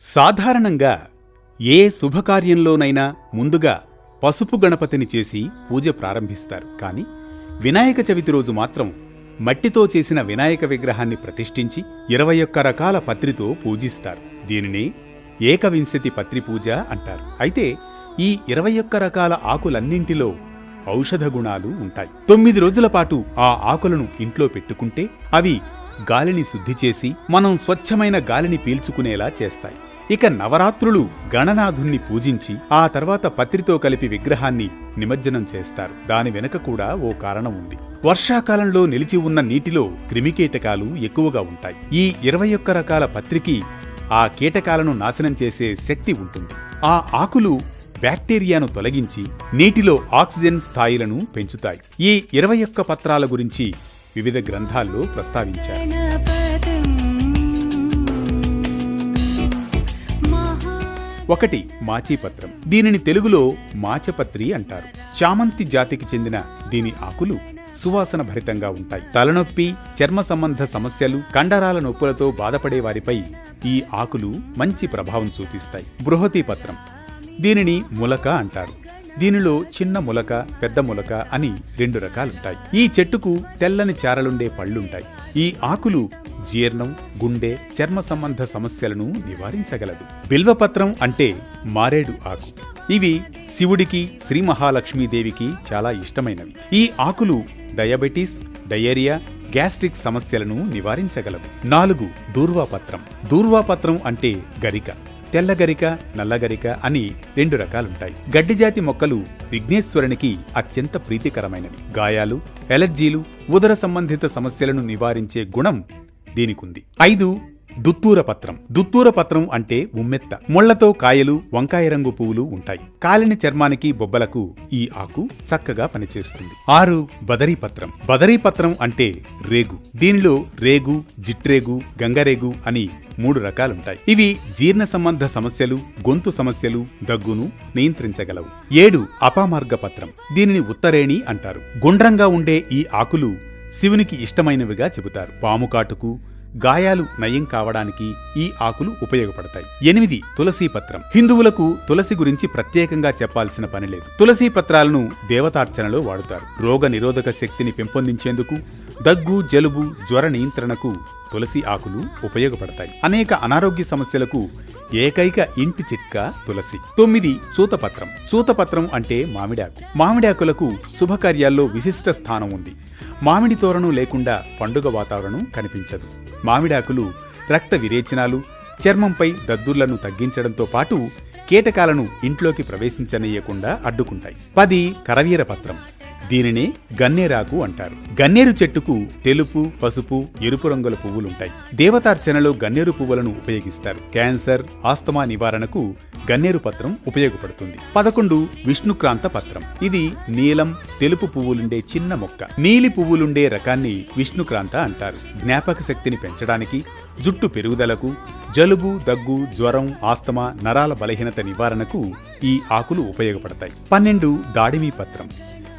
సాధారణంగా ఏ శుభకార్యంలోనైనా ముందుగా పసుపు గణపతిని చేసి పూజ ప్రారంభిస్తారు. కానీ వినాయక చవితి రోజు మాత్రం మట్టితో చేసిన వినాయక విగ్రహాన్ని ప్రతిష్ఠించి ఇరవై ఒక్క రకాల పత్రితో పూజిస్తారు. దీనినే ఏకవింశతి పత్రి పూజ అంటారు. అయితే ఈ ఇరవై ఒక్క రకాల ఆకులన్నింటిలో ఔషధ గుణాలు ఉంటాయి. తొమ్మిది రోజుల పాటు ఆ ఆకులను ఇంట్లో పెట్టుకుంటే అవి గాలిని శుద్ధి చేసి మనం స్వచ్ఛమైన గాలిని పీల్చుకునేలా చేస్తాయి. ఇక నవరాత్రులు గణనాథుణ్ణి పూజించి ఆ తర్వాత పత్రితో కలిపి విగ్రహాన్ని నిమజ్జనం చేస్తారు. దాని వెనుక కూడా ఓ కారణం ఉంది. వర్షాకాలంలో నిలిచి ఉన్న నీటిలో క్రిమికీటకాలు ఎక్కువగా ఉంటాయి. ఈ ఇరవై ఒక్క రకాల పత్రికి ఆ కీటకాలను నాశనం చేసే శక్తి ఉంటుంది. ఆ ఆకులు బ్యాక్టీరియాను తొలగించి నీటిలో ఆక్సిజన్ స్థాయిలను పెంచుతాయి. ఈ ఇరవై ఒక్క పత్రాల గురించి వివిధ గ్రంథాల్లో ప్రస్తావించారు. ఒకటి మాచీపత్రం. దీనిని తెలుగులో మాచపత్రి అంటారు. చామంతి జాతికి చెందిన దీని ఆకులు సువాసన భరితంగా ఉంటాయి. తలనొప్పి చర్మ సంబంధ సమస్యలు కండరాల నొప్పులతో బాధపడే వారిపై ఈ ఆకులు మంచి ప్రభావం చూపిస్తాయి. బృహతి పత్రం దీనిని ములక అంటారు. దీనిలో చిన్న ములక పెద్ద ములక అని రెండు రకాలుంటాయి. ఈ చెట్టుకు తెల్లని చారలుండే పళ్ళుంటాయి. ఈ ఆకులు జీర్ణం గుండె చర్మ సంబంధ సమస్యలను నివారించగలదు. బిల్వపత్రం అంటే మారేడు ఆకు. ఇవి శివుడికి శ్రీ మహాలక్ష్మీదేవికి చాలా ఇష్టమైనవి. ఈ ఆకులు డయాబెటీస్ డయేరియా గ్యాస్ట్రిక్ సమస్యలను నివారించగలవు. నాలుగు దూర్వాపత్రం. దూర్వాపత్రం అంటే గరిక. తెల్లగరిక నల్లగరిక అని రెండు రకాలుంటాయి. గడ్డిజాతి మొక్కలు విఘ్నేశ్వరునికి అత్యంత ప్రీతికరమైనవి. గాయాలు ఎలర్జీలు ఉదర సంబంధిత సమస్యలను నివారించే గుణం దీనికుంది. ఐదు దుత్తూర పత్రం దుత్తూర పత్రం అంటే ఉమ్మెత్త. ముళ్ళతో కాయలు వంకాయ రంగు పువ్వులు ఉంటాయి. కాలిన చర్మానికి బొబ్బలకు ఈ ఆకు చక్కగా పనిచేస్తుంది. ఆరు బదరీ పత్రం బదరీ పత్రం అంటే రేగు. దీనిలో రేగు జిట్రేగు గంగరేగు అని మూడు రకాలుంటాయి. ఇవి జీర్ణ సంబంధ సమస్యలు గొంతు సమస్యలు దగ్గును నియంత్రించగలవు. ఏడు అపామార్గ పత్రం దీనిని ఉత్తరేణి అంటారు. గుండ్రంగా ఉండే ఈ ఆకులు శివునికి ఇష్టమైనవిగా చెబుతారు. పాము కాటుకు గాయాలు నయం కావడానికి ఈ ఆకులు ఉపయోగపడతాయి. ఎనిమిది తులసీ పత్రం. హిందువులకు తులసి గురించి ప్రత్యేకంగా చెప్పాల్సిన పని లేదు. తులసీ పత్రాలను దేవతార్చనలో వాడుతారు. రోగ నిరోధక శక్తిని పెంపొందించేందుకు దగ్గు జలుబు జ్వర నియంత్రణకు తులసి ఆకులు ఉపయోగపడతాయి. అనేక అనారోగ్య సమస్యలకు ఏకైక ఇంటి చిట్కా తులసి. తొమ్మిది చూతపత్రం. చూతపత్రం అంటే మామిడాకు. మామిడాకులకు శుభకార్యాల్లో విశిష్ట స్థానం ఉంది. మామిడి తోరణం లేకుండా పండుగ వాతావరణం కనిపించదు. మామిడాకులు రక్త విరేచనాలు చర్మంపై దద్దుర్లను తగ్గించడంతో పాటు కీటకాలను ఇంట్లోకి ప్రవేశించనీయకుండా అడ్డుకుంటాయి. పది కరవీర పత్రం. దీనినే గన్నేరాకు అంటారు. గన్నేరు చెట్టుకు తెలుపు పసుపు ఎరుపు రంగుల పువ్వులుంటాయి. దేవతార్చనలో గన్నేరు పువ్వులను ఉపయోగిస్తారు. క్యాన్సర్ ఆస్తమా నివారణకు గన్నేరు పత్రం ఉపయోగపడుతుంది. పదకొండు విష్ణుక్రాంత పత్రం. ఇది నీలం తెలుపు పువ్వులుండే చిన్న మొక్క. నీలి పువ్వులుండే రకాన్ని విష్ణుక్రాంత అంటారు. జ్ఞాపక శక్తిని పెంచడానికి జుట్టు పెరుగుదలకు జలుబు దగ్గు జ్వరం ఆస్తమా నరాల బలహీనత నివారణకు ఈ ఆకులు ఉపయోగపడతాయి. పన్నెండు దాడిమీ పత్రం.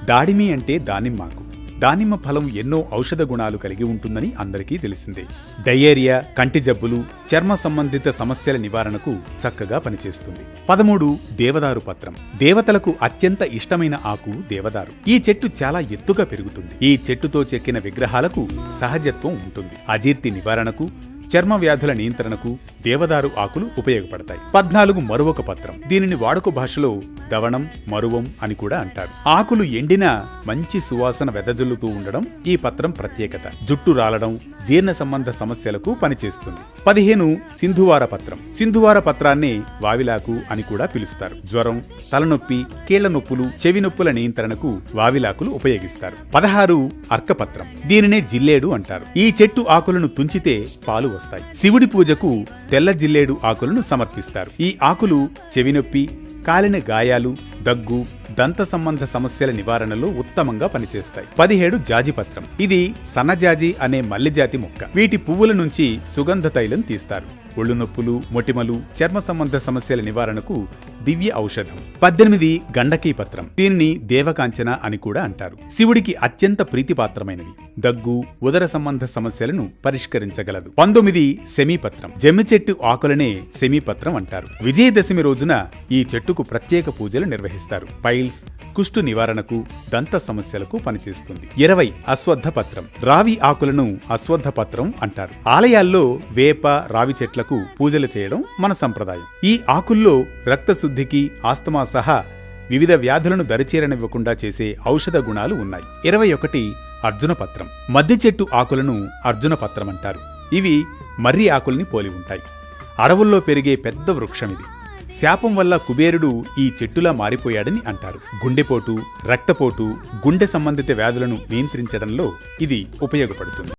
దాడిమి అంటే దానిమ్మాకు. దానిమ్మ ఫలం ఎన్నో ఔషధ గుణాలు కలిగి ఉంటుందని అందరికీ తెలిసిందే. డయేరియా కంటి జబ్బులు చర్మ సంబంధిత సమస్యల నివారణకు చక్కగా పనిచేస్తుంది. పదమూడు దేవదారు పత్రం. దేవతలకు అత్యంత ఇష్టమైన ఆకు దేవదారు. ఈ చెట్టు చాలా ఎత్తుగా పెరుగుతుంది. ఈ చెట్టుతో చెక్కిన విగ్రహాలకు సహజత్వం ఉంటుంది. అజీర్తి నివారణకు చర్మ వ్యాధుల నియంత్రణకు దేవదారు ఆకులు ఉపయోగపడతాయి. పద్నాలుగు మరొక పత్రం. దీనిని వాడుక భాషలో దవణం మరువం అని కూడా అంటారు. ఆకులు ఎండినా మంచి సువాసన వెదజల్లుతూ ఉండడం ఈ పత్రం ప్రత్యేకత. జుట్టు రాలడం జీర్ణ సంబంధ సమస్యలకు పనిచేస్తుంది. పదిహేను సింధువార పత్రం. సింధువార పత్రాన్ని వావిలాకు అని కూడా పిలుస్తారు. జ్వరం తలనొప్పి కీళ్ళ నొప్పులు చెవి నొప్పుల నియంత్రణకు వావిలాకులు ఉపయోగిస్తారు. పదహారు అర్కపత్రం. దీనినే జిల్లేడు అంటారు. ఈ చెట్టు ఆకులను తుంచితే పాలు వస్తాయి. శివుడి పూజకు తెల్ల జిల్లేడు ఆకులను సమర్పిస్తారు. ఈ ఆకులు చెవి నొప్పి కాలిన గాయాలు దగ్గు దంత సంబంధ సమస్యల నివారణలో ఉత్తమంగా పనిచేస్తాయి. పదిహేడు జాజిపత్రం ఇది సన్నజాజి అనే మల్లె జాతి మొక్క. వీటి పువ్వుల నుంచి సుగంధ తైలం తీస్తారు. ఒళ్ళు నొప్పులు మొటిమలు చర్మ సంబంధ సమస్యల నివారణకు దివ్య ఔషధం. పద్దెనిమిది గండకీ పత్రం. దీనిని దేవకాంచన అని కూడా అంటారు. శివుడికి అత్యంత ప్రీతిపాత్రమైనవి. దగ్గు ఉదర సంబంధ సమస్యలను పరిష్కరించగలదు. పంతొమ్మిది సెమీపత్రం జమ్మి చెట్టు ఆకులనే సెమీపత్రం అంటారు. విజయదశమి రోజున ఈ చెట్టుకు ప్రత్యేక పూజలు నిర్వహిస్తారు. టైల్స్ కుష్టు నివారణకు దంత సమస్యలకు పనిచేస్తుంది. ఇరవై అశ్వత్థ పత్రం. రావి ఆకులను అశ్వత్థ పత్రం అంటారు. ఆలయాల్లో వేప రావి చెట్లకు పూజలు చేయడం మన సంప్రదాయం. ఈ ఆకుల్లో రక్తశుద్ధికి ఆస్తమా సహా వివిధ వ్యాధులను దరిచేరనివ్వకుండా చేసే ఔషధ గుణాలు ఉన్నాయి. ఇరవై ఒకటి అర్జున పత్రం. మద్ది చెట్టు ఆకులను అర్జున పత్రం అంటారు. ఇవి మర్రి ఆకుల్ని పోలి ఉంటాయి. అడవుల్లో పెరిగే పెద్ద వృక్షం ఇది. శాపం వల్ల కుబేరుడు ఈ చెట్టులా మారిపోయాడని అంటారు. గుండెపోటు రక్తపోటు గుండె సంబంధిత వ్యాధులను నియంత్రించడంలో ఇది ఉపయోగపడుతుంది.